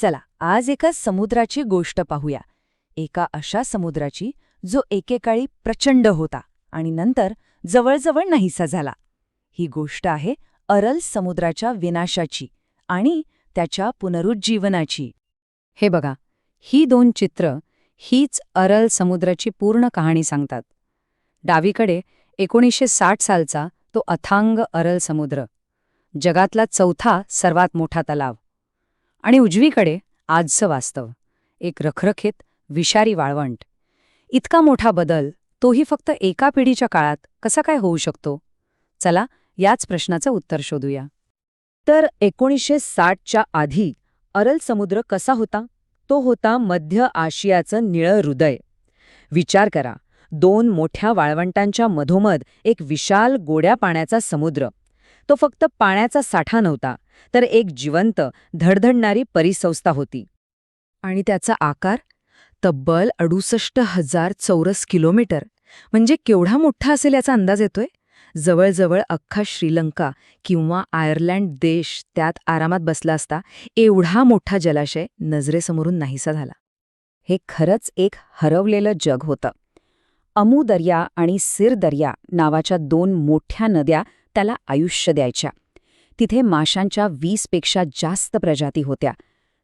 चला आज एका समुद्राची गोष्ट पाहूया. एका अशा समुद्राची जो एकेकाळी प्रचंड होता आणि नंतर जवळजवळ नाहीसा झाला. ही गोष्ट आहे अरल समुद्राच्या विनाशाची आणि त्याच्या पुनरुज्जीवनाची. हे बघा ही दोन चित्र हीच अरल समुद्राची पूर्ण कहाणी सांगतात. डावीकडे एकोणीसशे साठ सालचा तो अथांग अरल समुद्र जगातला चौथा सर्वात मोठा तलाव. आणि उजवीकडे आजचं वास्तव. एक रखरखीत विषारी वाळवंट. इतका मोठा बदल तोही फक्त एका पिढीच्या काळात कसा काय होऊ शकतो? चला याच प्रश्नाचं उत्तर शोधूया. तर एकोणीसशे साठच्या आधी अरल समुद्र कसा होता? तो होता मध्य आशियाचं निळं हृदय. विचार करा दोन मोठ्या वाळवंटांच्या मधोमध एक विशाल गोड्या पाण्याचा समुद्र. तो फक्त पाण्याचा साठा नव्हता तर एक जिवंत धडधडणारी परिसंस्था होती. आणि त्याचा आकार? तब्बल अडुसष्ट हजार चौरस किलोमीटर. म्हणजे केवढा मोठा असेल याचा अंदाज येतोय? जवळजवळ अख्खा श्रीलंका किंवा आयर्लंड देश त्यात आरामात बसला असता एवढा मोठा जलाशय नजरेसमोरून नाहीसा झाला. हे खरंच एक हरवलेलं जग होतं. अमू दर्या आणि सिर दर्या नावाच्या दोन मोठ्या नद्या त्याला आयुष्य द्यायच्या. तिथे माशांच्या वीसपेक्षा जास्त प्रजाती होत्या.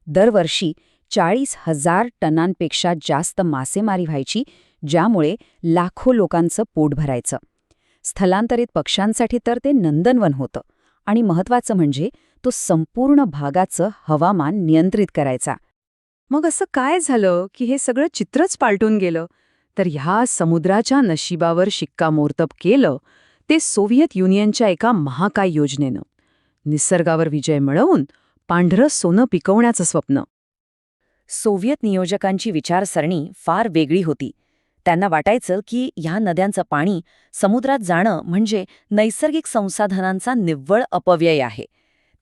दरवर्षी चाळीस हजार टनांपेक्षा जास्त मासेमारी व्हायची ज्यामुळे लाखो लोकांचं पोट भरायचं. स्थलांतरित पक्ष्यांसाठी तर ते नंदनवन होतं आणि महत्वाचं म्हणजे तो संपूर्ण भागाचं हवामान नियंत्रित करायचा. मग असं काय झालं की हे सगळं चित्रच पालटून गेलं? तर ह्या समुद्राच्या नशिबावर शिक्कामोर्तब केलं ते सोव्हिएत युनियनच्या एका महाकाय योजनेनं. निसर्गावर विजय मिळवून पांढरं सोनं पिकवण्याचं स्वप्न. सोव्हिएत नियोजकांची विचारसरणी फार वेगळी होती. त्यांना वाटायचं की ह्या नद्यांचं पाणी समुद्रात जाणं म्हणजे नैसर्गिक संसाधनांचा निव्वळ अपव्यय आहे.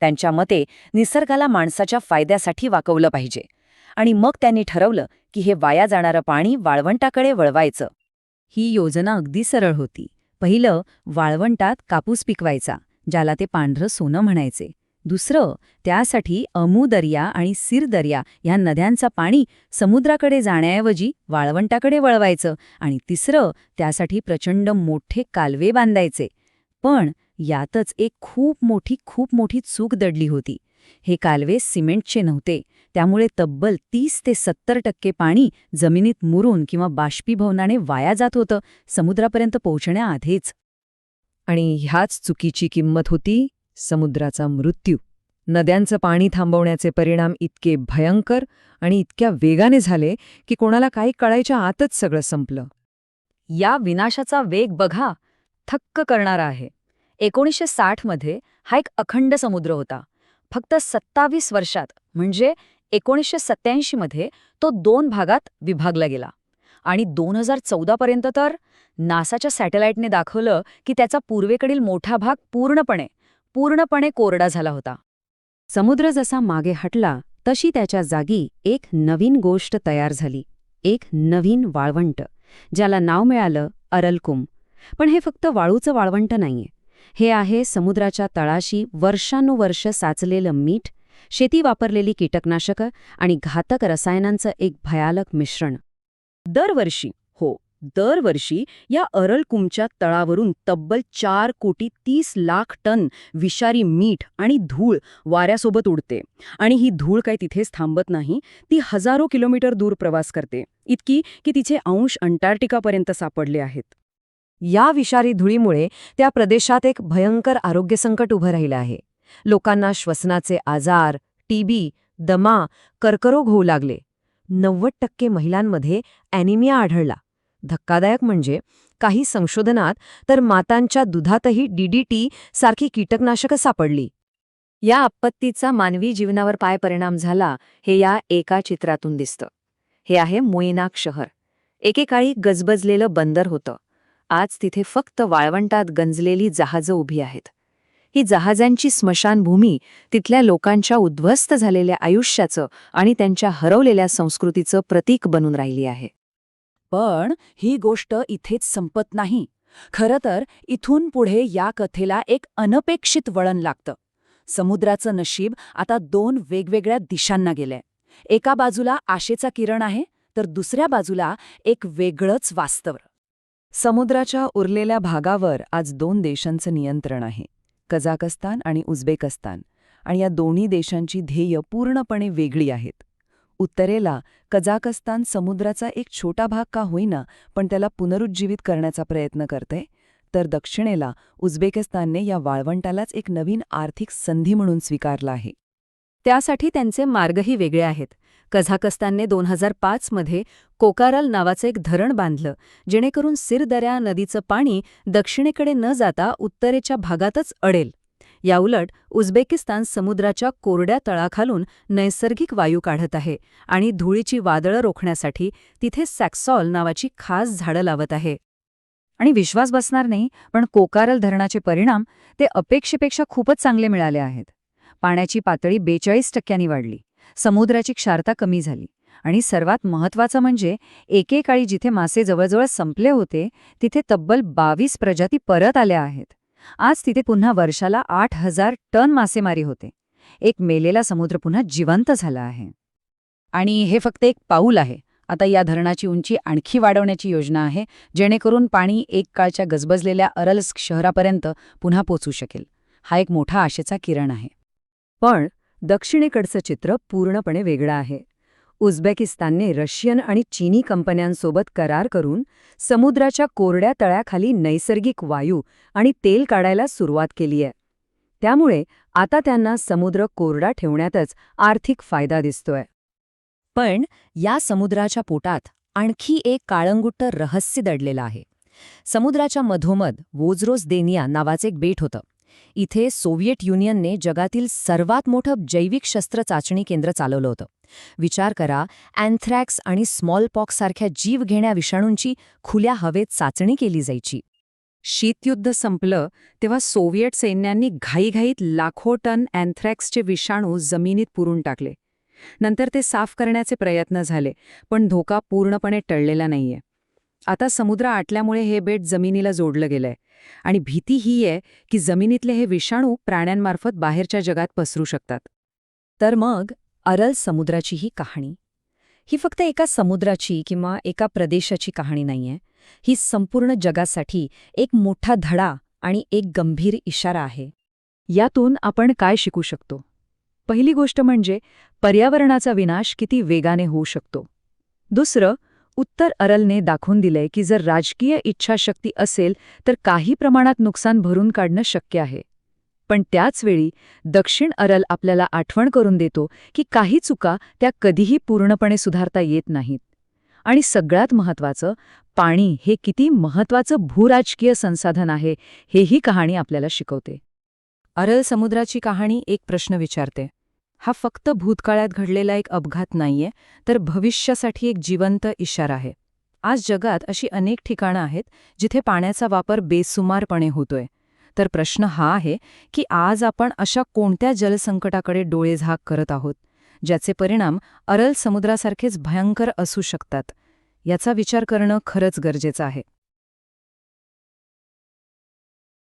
त्यांच्या मते निसर्गाला माणसाच्या फायद्यासाठी वाकवलं पाहिजे. आणि मग त्यांनी ठरवलं की हे वाया जाणारं पाणी वाळवंटाकडे वळवायचं. ही योजना अगदी सरळ होती. पहिलं वाळवंटात कापूस पिकवायचा ज्याला ते पांढरं सोनं म्हणायचे. दुसरं त्यासाठी अमू दर्या आणि सिर दर्या ह्या नद्यांचा पाणी समुद्राकडे जाण्याऐवजी वाळवंटाकडे वळवायचं आणि तिसरं त्यासाठी प्रचंड मोठे कालवे बांधायचे. पण यातच एक खूप मोठी खूप मोठी चूक दडली होती. हे कालवे सिमेंटचे नव्हते. त्यामुळे तब्बल तीस ते सत्तर टक्के पाणी जमिनीत मुरून किंवा बाष्पीभवनाने वाया जात होतं समुद्रापर्यंत पोहोचण्याआधीच. आणि ह्याच चुकीची किंमत होती समुद्राचा मृत्यू. नद्यांचं पाणी थांबवण्याचे परिणाम इतके भयंकर आणि इतक्या वेगाने झाले की कोणाला काही कळायच्या आतच सगळं संपलं. या विनाशाचा वेग बघा थक्क करणारा आहे. एकोणीसशे साठमध्ये हा एक अखंड समुद्र होता. फक्त सत्तावीस वर्षात म्हणजे एकोणीसशे सत्त्याऐंशीमध्ये तो दोन भागात विभागला गेला. आणि दोन हजार चौदापर्यंत तर नासाच्या सॅटेलाइटने दाखवलं की त्याचा पूर्वेकडील मोठा भाग पूर्णपणे पूर्णपणे कोरडा झाला होता. समुद्र जसा मागे हटला तशी त्याच्या जागी एक नवीन गोष्ट तयार झाली. एक नवीन वाळवंट ज्याला नाव मिळालं अरलकुम. पण हे फक्त वाळूचं वाळवंट नाहीये. हे आहे समुद्राच्या तळाशी वर्षानुवर्ष साचलेलं मीठ शेती वापरलेली कीटकनाशकं आणि घातक रसायनांचं एक भयालक मिश्रण. दरवर्षी हो दरवर्षी या अरलकुमच्या तळावरून तब्बल चार कोटी तीस लाख टन विषारी मीठ आणि धूळ वाऱ्यासोबत उडते. आणि ही धूळ काही तिथेच थांबत नाही ती हजारो किलोमीटर दूर प्रवास करते इतकी की तिचे अंश अंटार्क्टिकापर्यंत सापडले आहेत. या विषारी धुळीमुळे त्या प्रदेशात एक भयंकर आरोग्य संकट उभं राहिलं आहे. लोकांना श्वसनाचे आजार टीबी दमा कर्करोग होऊ लागले. नव्वद टक्के महिलांमध्ये ॲनिमिया आढळला. धक्कादायक म्हणजे काही संशोधनात तर मातांच्या दुधातही डीडीटी सारखी कीटकनाशकं सापडली. या आपत्तीचा मानवी जीवनावर काय परिणाम झाला हे या एका चित्रातून दिसतं. हे आहे मोयनाक शहर. एकेकाळी गजबजलेलं बंदर होतं. आज तिथे फक्त वाळवंटात गंजलेली जहाजं उभी आहेत. ही जहाजांची स्मशानभूमी तिथल्या लोकांच्या उद्ध्वस्त झालेल्या आयुष्याचं आणि त्यांच्या हरवलेल्या संस्कृतीचं प्रतीक बनून राहिली आहे. पण ही गोष्ट इथेच संपत नाही. खरं तर इथून पुढे या कथेला एक अनपेक्षित वळण लागतं. समुद्राचं नशीब आता दोन वेगवेगळ्या दिशांना गेलंय. एका बाजूला आशेचा किरण आहे तर दुसऱ्या बाजूला एक वेगळंच वास्तव. समुद्राच्या उरलेल्या भागावर आज दोन देशांचं नियंत्रण आहे कझाकस्तान आणि उझबेकस्तान आणि या दोन्ही देशांची ध्येय पूर्णपणे वेगळी आहेत. उत्तरेला कझाकस्तान समुद्राचा एक छोटा भाग का होईना पण त्याला पुनरुज्जीवित करण्याचा प्रयत्न करते तर दक्षिणेला उझबेकिस्तानने या वाळवंटालाच एक नवीन आर्थिक संधी म्हणून स्वीकारला आहे. त्यासाठी त्यांचे मार्गही वेगळे आहेत. कझाकस्तानने दोन हजार पाचमध्ये कोकारल नावाचं एक धरण बांधलं जेणेकरून सिरदऱ्या नदीचं पाणी दक्षिणेकडे न जाता उत्तरेच्या भागातच अडेल. याउलट उझबेकिस्तान समुद्राच्या कोरड्या तळाखालून नैसर्गिक वायू काढत आहे आणि धुळीची वादळं रोखण्यासाठी तिथे सॅक्सॉल नावाची खास झाडं लावत आहे. आणि विश्वास बसणार नाही पण कोकारल धरणाचे परिणाम ते अपेक्षेपेक्षा खूपच चांगले मिळाले आहेत. पाण्याची पातळी बेचाळीस टक्क्यांनी वाढली. समुद्राची क्षारता कमी झाली. आणि सर्वात महत्त्वाचं म्हणजे एकेकाळी जिथे मासे जवळजवळ संपले होते तिथे तब्बल बावीस प्रजाती परत आल्या आहेत. आज तिथे पुन्हा वर्षाला आठ हजार टन मासेमारी होते. एक मेलेला समुद्र पुन्हा जिवंत झाला आहे. आणि हे फक्त एक पाऊल आहे. आता या धरणाची उंची आणखी वाढवण्याची योजना आहे जेणेकरून पाणी एक काळच्या गजबजलेल्या अरल्स शहरापर्यंत पुन्हा पोचू शकेल. हा एक मोठा आशेचा किरण आहे. पण दक्षिणेकडचं चित्र पूर्णपणे वेगळं आहे. उझबेकिस्तानने रशियन आणि चीनी कंपन्यांसोबत करार करून समुद्राच्या कोरड्या तळ्याखाली नैसर्गिक वायू आणि तेल काढायला सुरुवात केली आहे. त्यामुळे आता त्यांना समुद्र कोरडा ठेवण्यातच आर्थिक फायदा दिसतोय. पण या समुद्राच्या पोटात आणखी एक काळंगुट्ट रहस्य दडलेलं आहे. समुद्राच्या मधोमध वोझरोसदेनिया नावाचं एक बेट होतं. इथे सोव्हिएट युनियनने जगातील सर्वात मोठं जैविक शस्त्र चाचणी केंद्र चालवलं होतं. विचार करा अँथ्रॅक्स आणि स्मॉलपॉक्ससारख्या जीवघेण्या विषाणूंची खुल्या हवेत चाचणी केली जायची. शीतयुद्ध संपलं तेव्हा सोव्हिएट सैन्यांनी घाईघाईत लाखो टन अँथ्रॅक्सचे विषाणू जमिनीत पुरून टाकले. नंतर ते साफ करण्याचे प्रयत्न झाले पण धोका पूर्णपणे टळलेला नाहीये. आता समुद्र आटल्यामुळे हे बेट जमिनीला जोडलं गेलंय. आणि भीती ही आहे की जमिनीतले हे विषाणू प्राण्यांमार्फत बाहेरच्या जगात पसरू शकतात. तर मग अरल समुद्राची ही कहाणी. ही फक्त एका समुद्राची किंवा एका प्रदेशाची कहाणी नाहीये. ही संपूर्ण जगासाठी एक मोठा धडा आणि एक गंभीर इशारा आहे. यातून आपण काय शिकू शकतो? पहिली गोष्ट म्हणजे पर्यावरणाचा विनाश किती वेगाने होऊ शकतो. दुसरं उत्तर अरलने दाखवून दिलंय की जर राजकीय इच्छाशक्ती असेल तर काही प्रमाणात नुकसान भरून काढणं शक्य आहे. पण त्याचवेळी दक्षिण अरल आपल्याला आठवण करून देतो की काही चुका त्या कधीही पूर्णपणे सुधारता येत नाहीत. आणि सगळ्यात महत्त्वाचं पाणी हे किती महत्त्वाचं भूराजकीय संसाधन आहे हेही कहाणी आपल्याला शिकवते. अरल समुद्राची कहाणी एक प्रश्न विचारते. हा फक्त भूतकाळात घडलेला एक अपघात नाहीये तर भविष्यासाठी एक जिवंत इशारा आहे. आज जगात अशी अनेक ठिकाणं आहेत जिथे पाण्याचा वापर बेसुमारपणे होतोय. तर प्रश्न हा आहे की आज आपण अशा कोणत्या जलसंकटाकडे डोळे झाक करत आहोत ज्याचे परिणाम अरल समुद्रासारखेच भयंकर असू शकतात? याचा विचार करणं खरंच गरजेचं आहे.